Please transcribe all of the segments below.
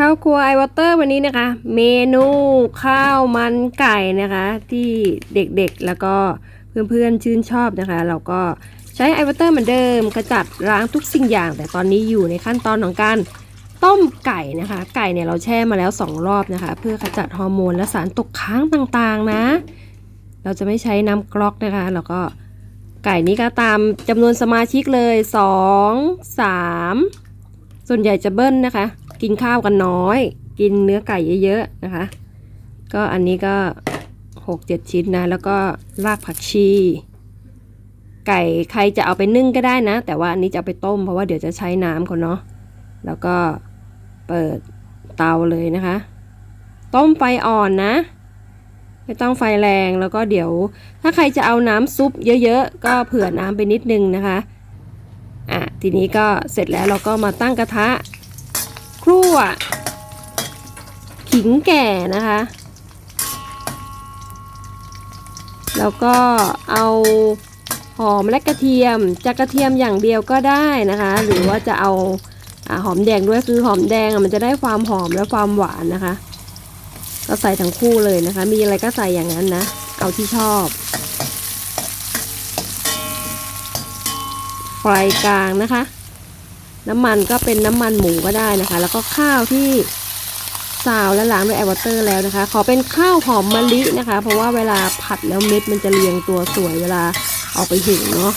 ข้าวครัวไอวอเตอร์วันนี้นะคะ เมนูข้าวมันไก่นะคะ ที่เด็กๆแล้วก็เพื่อนๆชื่นชอบนะคะ เราก็ใช้ไอวอเตอร์เหมือนเดิมกระจัดล้างทุกสิ่งอย่าง แต่ตอนนี้อยู่ในขั้นตอนของการต้มไก่นะคะ ไก่เนี่ยเราแช่มาแล้ว 2 รอบนะคะ เพื่อขจัดฮอร์โมนและสารตกค้างต่างๆนะ เราจะไม่ใช้น้ำกรอกนะคะ แล้วก็ไก่นี้ก็ตามจำนวนสมาชิกเลย 2 3 ส่วนใหญ่จะเบิ้ลนะคะ กินข้าวกันน้อย กินเนื้อไก่เยอะๆนะคะ ก็อันนี้ก็6-7ชิ้นนะ แล้วก็รากผักชี ไก่ใครจะเอาไปนึ่งก็ได้นะ แต่ว่าอันนี้จะเอาไปต้มเพราะว่าเดี๋ยวจะใช้น้ำเขาเนาะแล้วก็เปิดเตาเลยนะคะ ต้มไฟอ่อนนะไม่ต้องไฟแรงแล้วก็เดี๋ยว ถ้าใครจะเอาน้ำซุปเยอะๆ ก็เผื่อน้ำไปนิดนึงนะคะ อะ ทีนี้ก็เสร็จแล้วเราก็มาตั้งกระทะ ว ขิงแก่นะคะ แล้วก็เอาหอมและกระเทียมจะกระเทียมอย่างเดียวก็ได้นะคะ หรือว่าจะเอาอาหอมแดงด้วยคือหอมแดงมันจะได้ความหอมและความหวานนะคะ ก็ใส่ทั้งคู่เลยนะคะ มีอะไรก็ใส่อย่างนั้นนะเอาที่ชอบไฟกลางนะคะ น้ำมันก็เป็นน้ำมันหมูก็ได้นะคะ แล้วก็ข้าวที่ซาวและล้างด้วยไอวอเตอร์แล้วนะคะ ขอเป็นข้าวหอมมะลินะคะ เพราะว่าเวลาผัดแล้วเม็ดมันจะเรียงตัวสวยเวลาเอาไปหุงเนาะ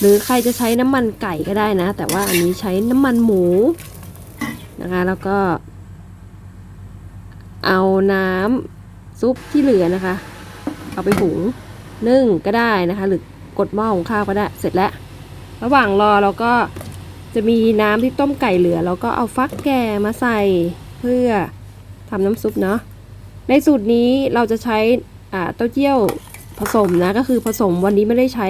หรือใครจะใช้น้ำมันไก่ก็ได้นะ แต่ว่าอันนี้ใช้น้ำมันหมูนะคะ แล้วก็ เอาน้ำซุปที่เหลือนะคะ เอาไปหุงนึ่งก็ได้นะคะ หรือกดหม้อของข้าวก็ได้เสร็จแล้ว ระหว่างรอเราก็ จะมีน้ำที่ต้มไก่เหลือเราก็เอาฟักแก่มาใส่เพื่อทำน้ำซุปเนาะในสูตรนี้เราจะใช้เต้าเจี้ยวผสมนะก็คือผสมวันนี้ไม่ได้ใช้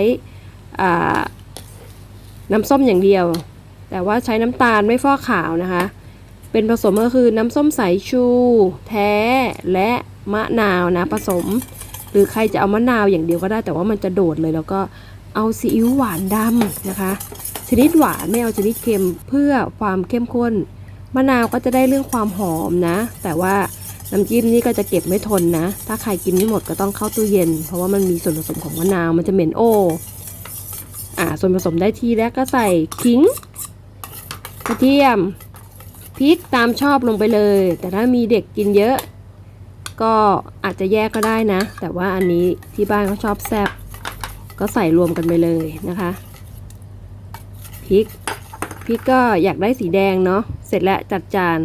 น้ำส้มอย่างเดียว แต่ว่าใช้น้ำตาลไม่ฟอกขาวนะคะ เป็นผสมก็คือน้ำส้มสายชู แท้และมะนาวนะผสม หรือใครจะเอามะนาวอย่างเดียวก็ได้ แต่ว่ามันจะโดดเลยแล้วก็ เอาซีอิ๊วหวานดำนะคะ ชนิดหวานไม่เอาชนิดเค็มเพื่อความเข้มข้น มะนาวก็จะได้เรื่องความหอมนะ แต่ว่าน้ำจิ้มนี่ก็จะเก็บไม่ทนนะ ถ้าใครกินไม่หมดก็ต้องเข้าตู้เย็น เพราะว่ามันมีส่วนผสมของมะนาวมันจะเหม็นโออ่าส่วนผสมได้ทีแรกก็ใส่ขิงกระเทียมพริกตามชอบลงไปเลย แต่ถ้ามีเด็กกินเยอะ ก็อาจจะแยกก็ได้นะ แต่ว่าอันนี้ที่บ้านเขาชอบแซ่บ ก็ใส่รวมกันไปเลยนะคะพริกพริกก็อยากได้สีแดงเนาะเสร็จแล้วจัดจาน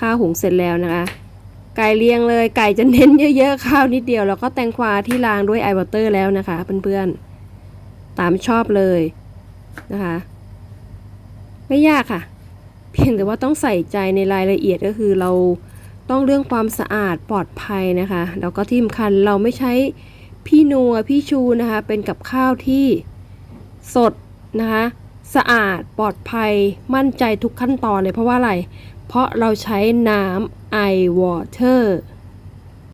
ข้าวหุงเสร็จแล้วนะคะ ไก่เรียงเลยไก่จะเน้นเยอะๆข้าวนิดเดียวแล้วก็แตงกวาที่ล้างด้วยไอวอเตอร์แล้วนะคะเพื่อนๆตามชอบเลยนะคะ ไม่ยากค่ะ เพียงแต่ว่าต้องใส่ใจในรายละเอียดก็คือเราต้องเรื่องความสะอาดปลอดภัยนะคะแล้วก็ที่สำคัญเราไม่ใช้ พี่นัวพี่ชูนะคะเป็นกับข้าวที่สดนะคะสะอาดปลอดภัยมั่นใจทุกขั้นตอนเลยเพราะว่าอะไร เพราะเราใช้น้ำไอวอเตอร์